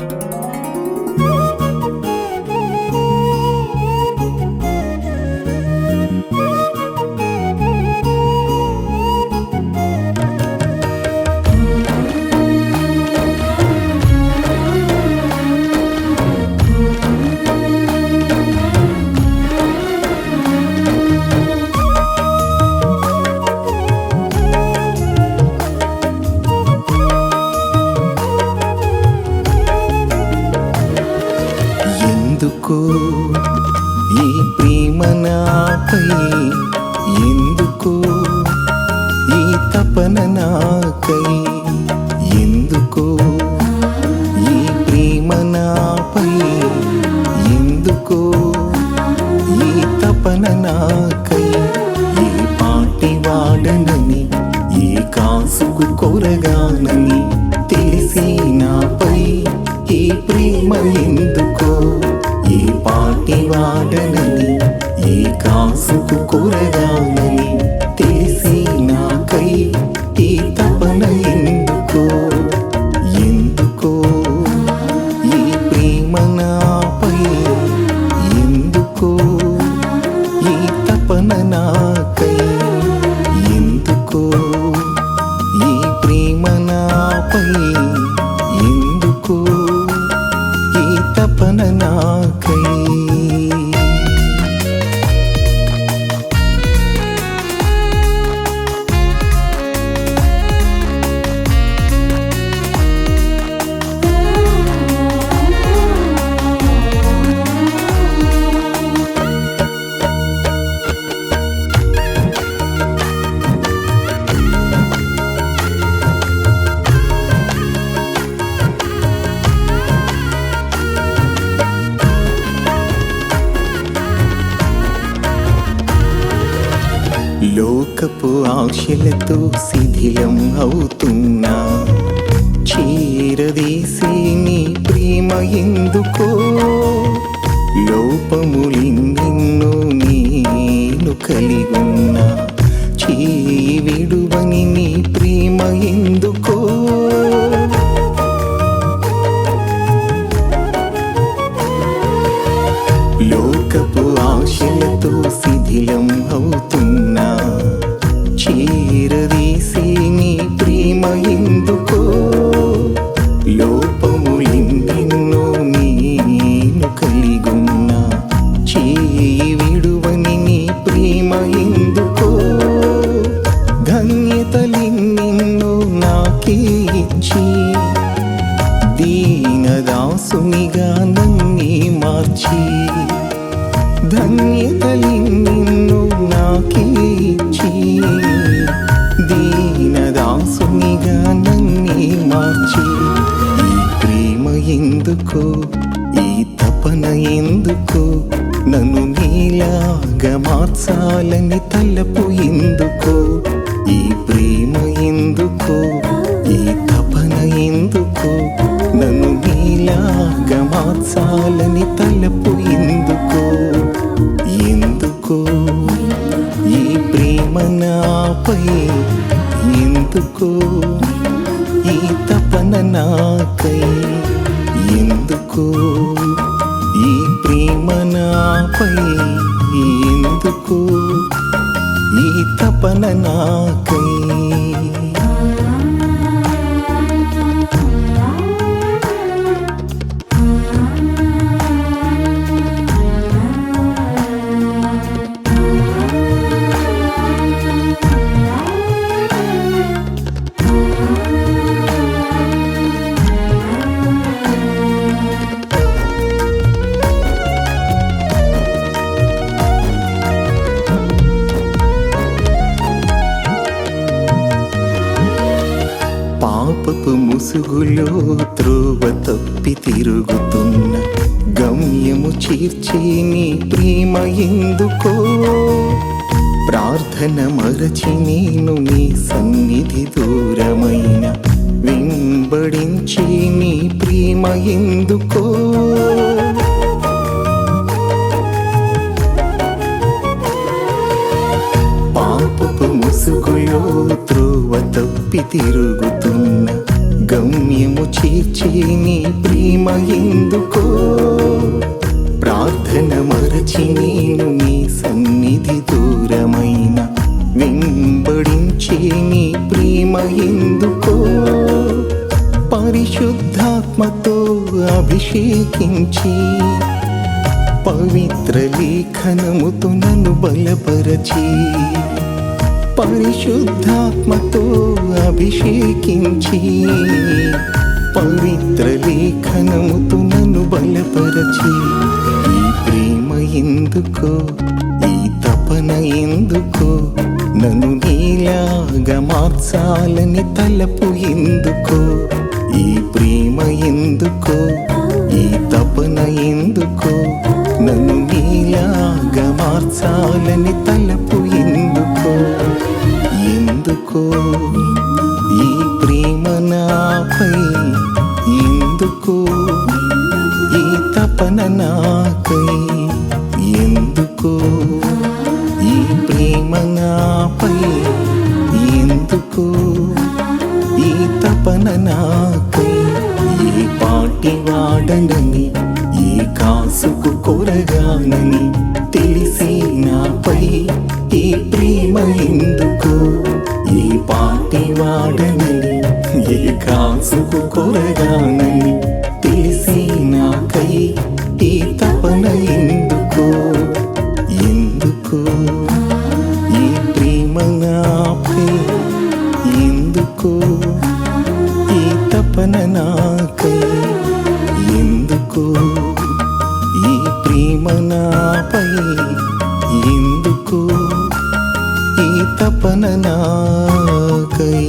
ఎందుకు తపన నాకై ఈ పాటి వాడనని ఈ కాసుకు కొరగానని తెలిసి నాపై. ఈ ప్రేమ ఎందుకో ఈ పాటి వాడనని ఈ కాసుకు కొరగానని తెలిసి నాకై. ఈ తపన ఎందుకో ఎందుకో ఈ ప్రేమ నాపై. లోకపు ఆశలతో శిథిలం అవుతున్నా. చీరదీసి నీ ప్రేమ ఎందుకో? లోపములిన్నెన్నో నేను కలిగున్నా. చేయి చీరదీసి నీ ప్రేమ ఎందుకో లోపములిన్నెన్నో నేను కలిగున్నా చేయి విడువని నీ ప్రేమ ఎందుకో ధన్యతలిన్నెన్నో నాకే ఇచ్చి దీనదాసునిగా నన్నే మార్చి. ధన్యతలి నన్ను నీలాగా మార్చాలని తలపు ఎందుకో? ఈ ప్రేమ ఎందుకో? ఈ తపన ఎందుకో? నన్ను నీలాగా మార్చాలి తపన నాకై పాపపు ముసుగులో త్రోవ తప్పి తిరుగుతున్న గమ్యము చీర్చే నీ ప్రేమ ఎందుకో? ప్రార్థన మరచి నేను నీ సన్నిధి దూరమైన వెంబడించి నీ ప్రేమ ఎందుకో? పాపపు ముసుగులో త్రో చూపి తిరుగుతున్న గమ్యము చేర్చే నీ ప్రేమ ఎందుకో? ప్రార్థన మరచి నేను నీ సన్నిధి దూరమైన వెంబడించే నీ ప్రేమ ఎందుకో? పరిశుద్ధాత్మతో అభిషేకించి పవిత్ర లేఖనముతో నన్ను బలపరచి పరిశుద్ధాత్మతో అభిషేకించి పవిత్ర లేఖనముతో నన్ను బలపరచి ఈ ప్రేమ ఎందుకో ఈ తపన ఎందుకో నన్ను నీలాగా మార్చాలని తలపు ఎందుకో ఈ ప్రేమ ఎందుకో ఈ తపన ఎందుకో నన్ను నీలాగా మార్చాలని తలపు ఎందుకు ఎందుకో ఈ ప్రేమ నాపై? ఎందుకో ఈ తపన నాకై ఎందుకో ఈ ప్రేమ నాపై? ఎందుకో ఈ తపన నాకై ఈ పాటి వాడనని కాసుకు కొరగానని తెలిసి నాపై ఈ ప్రేమ ఎందుకు ఏ పాటి వాడనని ఏ కాసుకు కొరగానని తెలిసి నాకై ఈ తపన ఎందుకు ఎందుకు? ఈ ప్రేమ నాపై ఎందుకు? ఈ తపన నాకై கற்பனனா கை